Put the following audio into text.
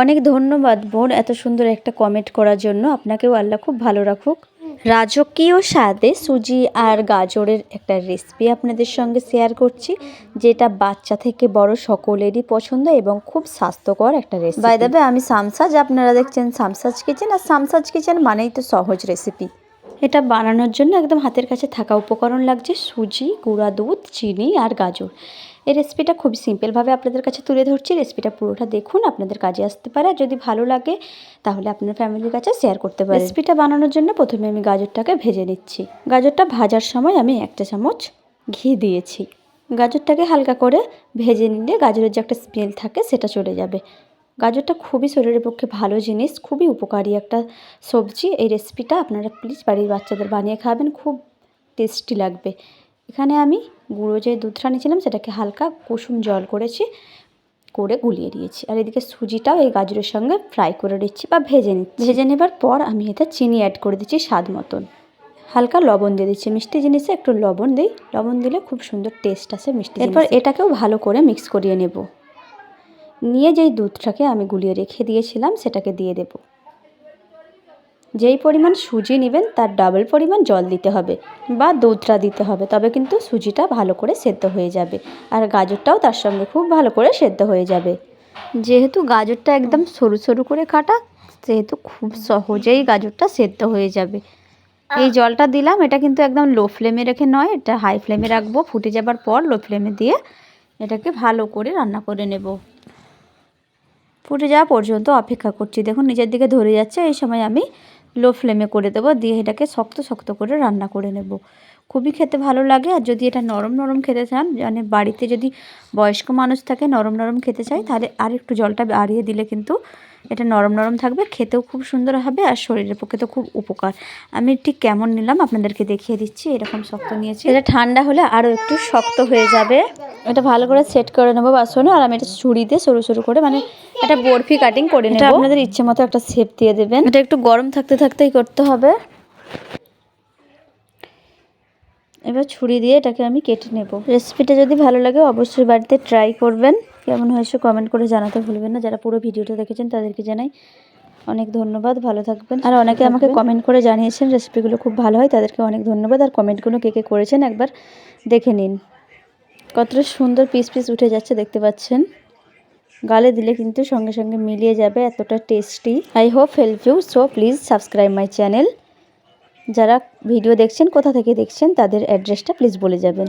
অনেক ধন্যবাদ বোন এত সুন্দর একটা কমেন্ট করার জন্য। আপনাকেও আল্লাহ খুব ভালো রাখুক। রাজকীয় স্বাদে সুজি আর গাজরের একটা রেসিপি আপনাদের সঙ্গে শেয়ার করছি যেটা বাচ্চা থেকে বড় সকলেরই পছন্দ এবং খুব স্বাস্থ্যকর একটা রেসিপি বাই দাবে আমি সামসাজ আপনারা দেখছেন সামসাজ কিচেন আর সামসাজ কিচেন মানেই তো সহজ রেসিপি এটা বানানোর জন্য একদম হাতের কাছে থাকা উপকরণ লাগছে সুজি গুঁড়া দুধ চিনি আর গাজর। এই রেসিপিটা খুব সিম্পলভাবে আপনাদের কাছে তুলে ধরছি। রেসিপিটা পুরোটা দেখুন, আপনাদের কাজে আসতে পারে। যদি ভালো লাগে, তাহলে আপনার ফ্যামিলির কাছে শেয়ার করতে পারেন। রেসিপিটা বানানোর জন্য প্রথমে আমি গাজরটাকে ভেজে নিচ্ছি। গাজরটা ভাজার সময় আমি একটা চামচ ঘি দিয়েছি। গাজরটাকে হালকা করে ভেজে নিলে গাজরের যে একটা স্মেল থাকে, সেটা চলে যাবে। গাজরটা খুবই শরীরের পক্ষে ভালো জিনিস, খুবই উপকারী একটা সবজি। এই রেসিপিটা আপনারা প্লিজ বাড়ির বাচ্চাদের বানিয়ে খাবেন, খুব টেস্টি লাগবে। এখানে আমি গুঁড়ো যে দুধটা নিয়েছিলাম সেটাকে হালকা কুসুম জল করেছি, করে গুলিয়ে দিয়েছি। আর এদিকে সুজিটাও এই গাজরের সঙ্গে ফ্রাই করে নিচ্ছি বা ভেজে নিচ্ছি। ভেজে নেবার পর আমি এতে চিনি অ্যাড করে দিচ্ছি স্বাদ মতন। হালকা লবণ দিয়ে দিচ্ছি। মিষ্টি জিনিসে একটু লবণ দিই। লবণ দিলে খুব সুন্দর টেস্ট আসে মিষ্টি এরপর এটাকেও ভালো করে মিক্স করিয়ে নেব। নিয়ে যেই দুধটাকে আমি গুলিয়ে রেখে দিয়েছিলাম সেটাকে দিয়ে দেব। যেই পরিমাণ সুজি নেবেন, তার ডাবল পরিমাণ জল দিতে হবে বা দুধটা দিতে হবে। তবে কিন্তু সুজিটা ভালো করে সেদ্ধ হয়ে যাবে আর গাজরটাও তার সঙ্গে খুব ভালো করে সেদ্ধ হয়ে যাবে। যেহেতু গাজরটা একদম সরু সরু করে কাটা, সেহেতু খুব সহজেই গাজরটা সেদ্ধ হয়ে যাবে। এই জলটা দিলাম, এটা কিন্তু একদম লো ফ্লেমে রেখে নয়, এটা হাই ফ্লেমে রাখব। ফুটে যাবার পর লো ফ্লেমে দিয়ে এটাকে ভালো করে রান্না করে নেব। ফুটে যাওয়া পর্যন্ত অপেক্ষা করছি। দেখুন নিজের দিকে ধরে যাচ্ছে। এই সময় আমি লো ফ্লেমে করে দেবো দিয়ে এটাকে শক্ত শক্ত করে রান্না করে নেব। খুবই খেতে ভালো লাগে। আর যদি এটা নরম নরম খেতে চান মানে বাড়িতে যদি বয়স্ক মানুষ থাকে নরম নরম খেতে চায় তাহলে আর একটু জলটা বাড়িয়ে দিলে কিন্তু এটা নরম নরম থাকবে খেতেও খুব সুন্দর হবে আর শরীরের পক্ষে তো খুব উপকার। আমি ঠিক কেমন নিলাম আপনাদেরকে দেখিয়ে দিচ্ছি এরকম শক্ত নিয়েছি। এটা ঠান্ডা হলে আরও একটু শক্ত হয়ে যাবে। এটা ভালো করে সেট করে নেব বাসনে আর আমি এটা ছুরি দিয়ে সরু সরু করে মানে একটা বরফি কাটিং করে নেব। আপনাদের ইচ্ছে মতো একটা শেপ দিয়ে দেবেন। এটা একটু গরম থাকতে থাকতেই করতে হবে। এবার ছুরি দিয়ে এটাকে আমি কেটে নেব। রেসিপিটা যদি ভালো লাগে অবশ্যই বাড়িতে ট্রাই করবেন। কেমন হয়েছে কমেন্ট করে জানাতে ভুলবেন না। যারা পুরো ভিডিওটা দেখেছেন তাদেরকে জানাই অনেক ধন্যবাদ। ভালো থাকবেন। আর অনেকে আমাকে কমেন্ট করে জানিয়েছেন রেসিপিগুলো খুব ভালো হয় তাদেরকে অনেক ধন্যবাদ। আর কমেন্টগুলো কে কে করেছেন একবার দেখে নিন। কতটা সুন্দর পিস পিস উঠে যাচ্ছে দেখতে পাচ্ছেন? গালে দিলে কিন্তু সঙ্গে সঙ্গে মিলিয়ে যাবে এতটা tasty I hope help you so please subscribe my channel যারা ভিডিও দেখছেন কোথা থেকে দেখছেন তাদের অ্যাড্রেসটা প্লিজ বলে যাবেন।